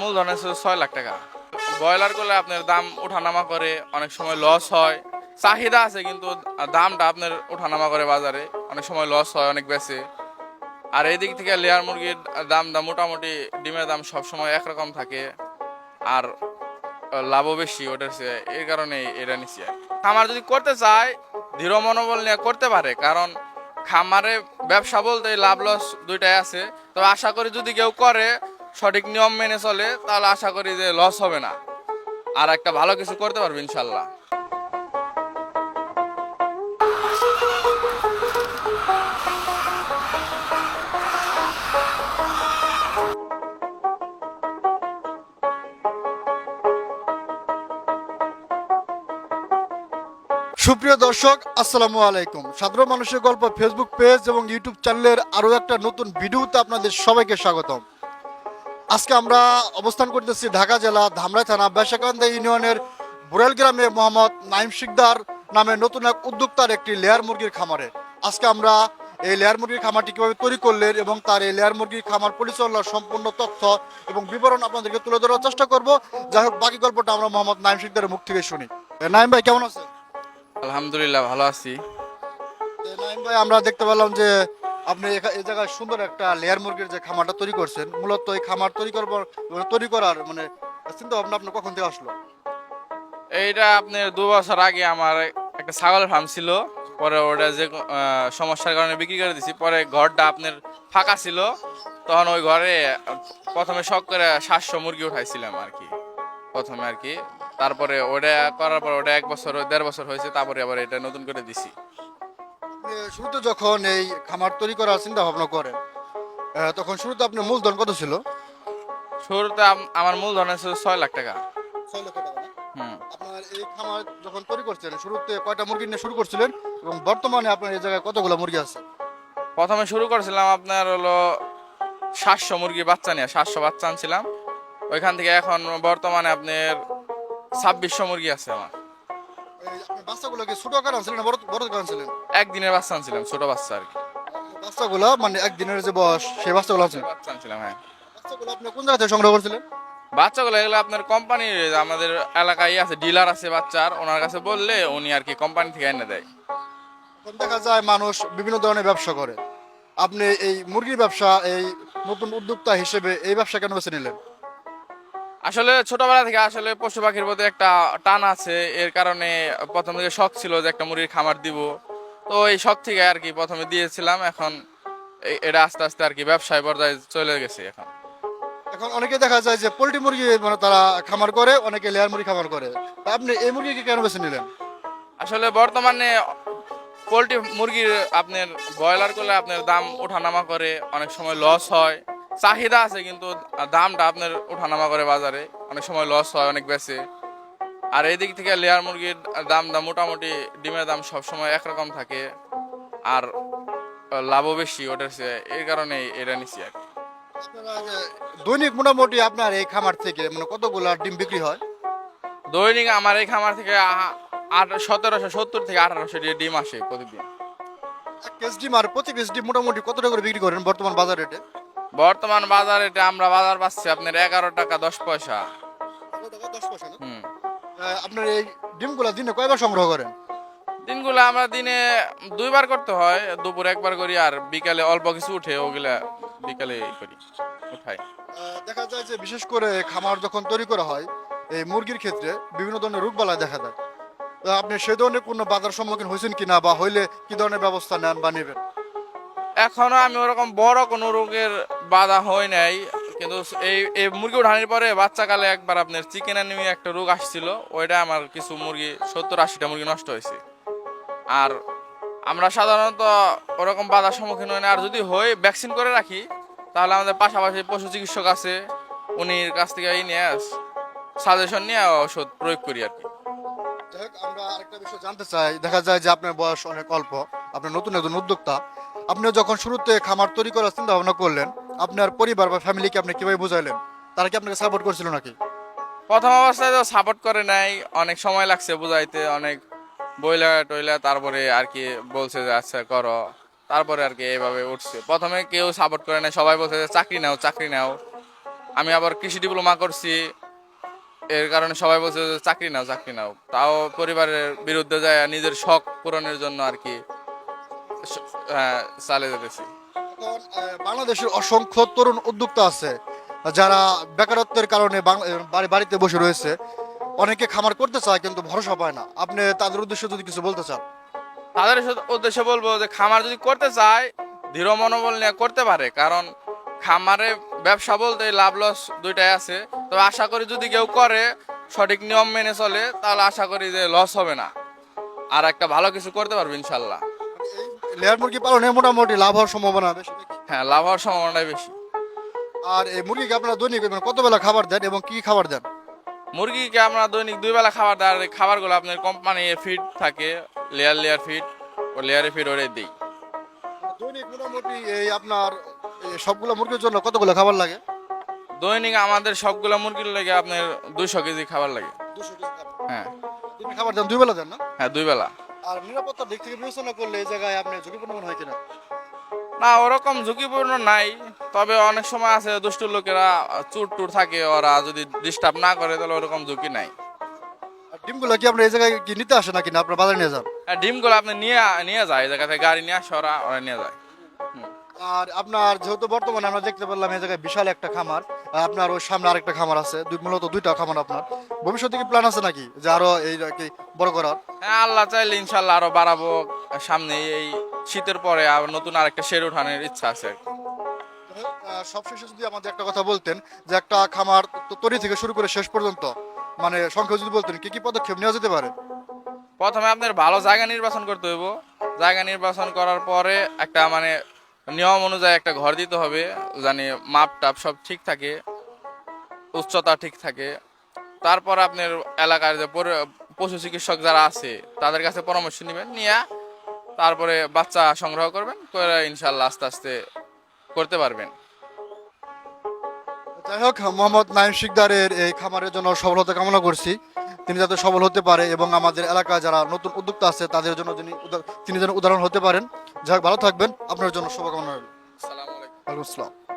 মূলধন আছে ছয় লাখ টাকা। ব্রয়লার করলে আপনার দাম ওঠানামা করে, অনেক সময় লস হয়। চাহিদা আছে কিন্তু দামটা আপনার ওঠানামা করে বাজারে, অনেক সময় লস হয়, অনেক বেশি। আর এই দিক থেকে লেয়ার মুরগির দাম মোটামুটি ডিমের দাম সবসময় একরকম থাকে। আর লাভও বেশি ওটার এই কারণে এটা নিচ্ছি খামার যদি করতে চায়, দৃঢ় মনোবল নিয়ে করতে পারে, কারণ খামারে ব্যবসা বলতে লাভ লস দুইটাই আছে। তবে আশা করি যদি কেউ করে সঠিক নিয়ম মেনে চলে, তাহলে আশা করি যে লস হবে না। আর একটা ভালো কিছু করতে পারবে, ইনশাল্লাহ। সুপ্রিয় দর্শক, আসসালামু আলাইকুম। সাধারণ মানুষের গল্প ফেসবুক পেজ এবং ইউটিউব চ্যানেলের আরও একটা নতুন ভিডিওতে আপনাদের সবাইকে স্বাগতম। আজকে আমরা অবস্থান করতেছি ঢাকা জেলা ধামরাই থানা বেশাকান্দা ইউনিয়নের বুড়াল গ্রামে মোহাম্মদ নাইম শিকদার নামে নতুন এক উদ্যোক্তার একটি লেয়ার মুরগির খামারে। আজকে আমরা এই লেয়ার মুরগির খামারটি কীভাবে তৈরি করলেন এবং তার এই লেয়ার মুরগির খামার পরিচালনার সম্পূর্ণ তথ্য এবং বিবরণ আপনাদেরকে তুলে ধরার চেষ্টা করব। যাই হোক বাকি গল্পটা আমরা মোহাম্মদ নাইম শিকদারের মুখ থেকে শুনি। নাইম ভাই কেমন আছেন? আলহামদুলিল্লাহ ভালো আছি। নাইম ভাই আমরা দেখতে পেলাম যে আপনি এই জায়গায় সুন্দর একটা লেয়ার মুরগির যে খামারটা তৈরি করছেন, মূলত এই খামার তৈরি করবার মানে তৈরি করার মানে চিন্তা ভাবনা আপনার কখন থেকে আসলো? এইটা আপনি দু বছর আগে আমার একটা ছাগলের ফার্ম ছিল, পরে ওটা যে সমস্যার কারণে বিক্রি করে দিছি, পরে ঘরটা আপনার ফাঁকা ছিল, তখন ওই ঘরে প্রথমে শখ করে সাতশো মুরগি উঠাইছিলাম আর কি, প্রথমে আর কি, তারপরে ওটা করার পর ওটা এক বছর, দেড় বছর হয়েছে, তারপরে আবার এটা নতুন করে দিছি। আপনি শুরুতে যখন এই খামার তৈরি করার চিন্তা ভাবনা করেন আহ, তখন শুরুতে আপনার মূলধন কত ছিল? শুরুতে আম- আমার মূলধন ছিল ছয় লাখ টাকা। ছয় লক্ষ টাকা হুম। আপনার এই খামার যখন তৈরি করছেন শুরুতে কয়টা মুরগি নিয়ে শুরু করছিলেন এবং বর্তমানে আপনার এই জায়গায় কতগুলো মুরগি আছে? প্রথমে শুরু করেছিলাম আপনার হলো সাতশো মুরগি বাচ্চা নিয়ে সাতশো বাচ্চা আনছিলাম। ওইখান থেকে এখন বর্তমানে আপনার ছাব্বিশশো মুরগি আছে আমার। বাচ্চাগুলোকে ছোট আকার আনছিলেন বড় বড় আকার আনছিলেন? একদিনের বাচ্চা আনছিলাম ছোট বাচ্চা আর কি। বাচ্চাগুলো মানে একদিনের যে বয়স সেই বাচ্চাগুলো আনছিলেন? বাচ্চা আনছিলাম হ্যাঁ। বাচ্চাগুলো আপনি কোন জায়গা থেকে সংগ্রহ করছিলেন? বাচ্চাগুলো এগুলো আপনার কোম্পানির আমাদের এলাকায় আছে ডিলার আছে বাচ্চার ওনার কাছে বললে উনি আর কি কোম্পানি থেকে এনে দেয়। এখন দেখা যায় মানুষ বিভিন্ন ধরনের ব্যবসা করে। আপনি এই মুরগির ব্যবসা এই নতুন উদ্যোক্তা হিসেবে এই ব্যবসা কেন বেছে নিলেন? আসলে ছোটবেলা থেকে আসলে পশু পাখির প্রতি একটা টান আছে। এর কারণে প্রথম থেকে শখ ছিল যে একটা মুরগির খামার দিব। তো এই শখ থেকে আর কি প্রথমে দিয়েছিলাম এখন এটা আস্তে আস্তে আর কি ব্যবসায় পর্যায়ে চলে গেছে এখন। এখন অনেকে দেখা যায় যে পোলট্রি মুরগি মানে তারা খামার করে অনেকে লেয়ার মুরগি খামার করে। আপনি এই মুরগিকে কেন বেছে নিলেন? আসলে বর্তমানে পোলট্রি মুরগির আপনার ব্রয়লার করলে আপনার দাম ওঠানামা করে অনেক সময় লস হয়। চাহিদা আছে কিন্তু দামটা আপনার ওঠানামা করে বাজারে। অনেক সময় লস হয় অনেক বেশি। আর এই দিক থেকে লেয়ার মুরগির দাম দাম মোটামুটি ডিমের দাম সবসময় একরকম থাকে। আর লাভও বেশি ওটার এই কারণে এটা নিচ্ছি আর। দৈনিক মোটামুটি আপনার এই খামার থেকে মানে কতগুলো ডিম বিক্রি হয়? দৈনিক আমার এই খামার থেকে আট সতেরোশো সত্তর থেকে আঠারোশো ডিম আসে প্রতিদিন। এক কেজি ডিম আর প্রতি কেজি ডিম মোটামুটি কত টাকা করে বিক্রি করেন বর্তমান বাজার রেটে? বর্তমান বাজারে এটা আমরা বাজার পাচ্ছি আপনার এগারো টাকা দশ পয়সা। হুম। আপনার এই ডিমগুলো দিনে কয়বার সংগ্রহ করেন? দিনগুলো আমরা দিনে দুইবার করতে হয় দুপুর একবার করি আর বিকালে অল্প কিছু উঠে ওগুলা বিকালে ই করি উঠাই। আহ, দেখা যায় যে বিশেষ করে খামার যখন তৈরি করা হয় এই মুরগির ক্ষেত্রে বিভিন্ন ধরনের রোগবালাই দেখা দেয়। তো আপনি সে ধরনের কোনো বাধার সম্মুখীন হয়েছেন কিনা বা হইলে কি ধরনের ব্যবস্থা নেন বা নেবেন? এখনও আমি ওরকম বড় কোনো রোগের বাধা হয় নাই। কিন্তু এই এই মুরগি উঠানোর পরে বাচ্চাকালে একবার আপনার চিকেন অ্যানিমি একটা রোগ আসছিল, ওইটা আমার কিছু মুরগি, সত্তর আশিটা মুরগি নষ্ট হয়েছে। আর আমরা সাধারণত ওরকম বাধার সম্মুখীন হই না। আর যদি হয় ভ্যাকসিন করে রাখি, তাহলে আমাদের পাশাপাশি পশু চিকিৎসক আছে উনির কাছ থেকে এই নিয়ে সাজেশন নিয়ে ওষুধ প্রয়োগ করি আর কি। আমরা আরেকটা বিষয় জানতে চাই। দেখা যায় যে আপনার বয়স অনেক অল্প। আপনার নতুন একজন উদ্যোক্তা। আপনি যখন শুরুতে খামার তৈরি করার চিন্তা ভাবনা করলেন, আপনার পরিবার বা ফ্যামিলিকে আপনি কীভাবে বুঝাইলেন? তারা কি আপনাকে সাপোর্ট করছিল নাকি? প্রথম অবস্থায় তো সাপোর্ট করে নাই, অনেক সময় লাগছে বুঝাইতে, অনেক বইলা টইলা তারপরে আর কি বলছে যে আচ্ছা করো। তারপরে আর কি এইভাবে উঠছে। প্রথমে কেউ সাপোর্ট করে নাই, সবাই বলছে যে, চাকরি নাও চাকরি নাও। আমি আবার কৃষি ডিপ্লোমা করছি, এর কারণে সবাই বলছে যে, চাকরি নাও চাকরি নাও। তাও পরিবারের বিরুদ্ধে যায়, নিজের শখ পূরণের জন্য আর কি যেতেছি। বাংলাদেশের অসংখ্য তরুণ উদ্যোক্তা আছে যারা বেকারত্বের কারণে বাড়িতে বসে রয়েছে। অনেকে খামার করতে চায় কিন্তু ভরসা পায় না। আপনি তাদের উদ্দেশ্যে যদি কিছু বলতে চান। তাদের উদ্দেশ্যে বলব যে খামার যদি করতে চায় দৃঢ় মনোবল নিয়ে করতে পারে। কারণ খামারে ব্যবসা বলতে লাভ লস দুইটাই আছে। তবে আশা করি যদি কেউ করে সঠিক নিয়ম মেনে চলে তাহলে আশা করি যে লস হবে না। আর একটা ভালো কিছু করতে পারবে ইনশাল্লাহ। লেয়ার মুরগি পালনে মোটামুটি লাভ হওয়ার সম্ভাবনা বেশি হ্যাঁ লাভ হওয়ার সম্ভাবনাই বেশি। আর এই মুরগিকে আপনারা দৈনিক মানে কত বেলা খাবার দেন এবং কি খাবার দেন? মুরগিকে আমরা দৈনিক দুই বেলা খাবার দেয় আর খাবারগুলো আপনার কোম্পানি ফিড থাকে লেয়ার লেয়ার ফিড ও লেয়ারে ফিড ওরে দিই দৈনিক মোটামুটি এই আপনার এই সবগুলো মুরগির জন্য কতগুলো খাবার লাগে? দৈনিক আমাদের সবগুলো মুরগির লেগে আপনার দুইশো কেজি খাবার লাগে। দুশো কেজি হ্যাঁ। দিনে খাবার দেন দুই বেলা দেন না? হ্যাঁ দুই বেলা আর নিরাপত্তার দিক থেকে বিবেচনা করলে এই জায়গায় আপনি ঝুঁকিপূর্ণ মনে হয় কিনা? না ওরকম ঝুঁকিপূর্ণ নাই। তবে অনেক সময় আছে দুষ্ট লোকেরা চুর টুর থাকে ওরা যদি ডিস্টার্ব না করে তাহলে ওরকম ঝুঁকি নাই। ডিমগুলো কি আপনার এই জায়গায় কি নিতে আসে নাকি না? আপনার বাজারে নিয়ে যান। আর ডিমগুলো আপনি নিয়ে নিয়ে যায় এই জায়গা থেকে গাড়ি নিয়ে আসে ওরা ওরা নিয়ে যায়। আর আপনার যেহেতু বর্তমানে আমরা দেখতে পেলাম এই জায়গায় বিশাল একটা খামার আপনার ওই সামনে আরেকটা খামার আছে দুই মূলত দুইটা খামার আপনার। ভবিষ্যতে কি প্ল্যান আছে নাকি যে আরও এই আর কি বড় করার? হ্যাঁ আল্লাহ চাইলে ইনশাল্লাহ আরও বাড়াবো। সামনে এই শীতের পরে আবার নতুন আরেকটা শেড উঠানোর ইচ্ছা আছে আর। সবশেষে যদি আমাদের একটা কথা বলতেন যে একটা খামার তো- তৈরি থেকে শুরু করে শেষ পর্যন্ত মানে সংখ্যা যদি বলতেন কি কি পদক্ষেপ নেওয়া যেতে পারে? প্রথমে আপনার ভালো জায়গা নির্বাচন করতে হইব। জায়গা নির্বাচন করার পরে একটা মানে নিয়ম অনুযায়ী একটা ঘর দিতে হবে, জানি মাপ টাপ সব ঠিক থাকে, উচ্চতা ঠিক থাকে। তারপর আপনার এলাকার যে পশু চিকিৎসক যারা আছে, তাদের কাছে পরামর্শ নেবেন, নিয়ে তারপরে বাচ্চা সংগ্রহ করবেন, করে ইনশাল্লাহ আস্তে আস্তে করতে পারবেন। যাই হোক, মোহাম্মদ নাইম শিকদারের এই খামারের জন্য সফলতা কামনা করছি। তিনি যাতে সফল হতে পারে এবং আমাদের এলাকায় যারা নতুন উদ্যোক্তা আছে, তাদের জন্য উদা- তিনি যেন উদাহরণ হতে পারেন। যাই হোক ভালো থাকবেন। আপনার জন্য শুভকামনা রইল। আসসালামু আলাইকুম। আসসালাম।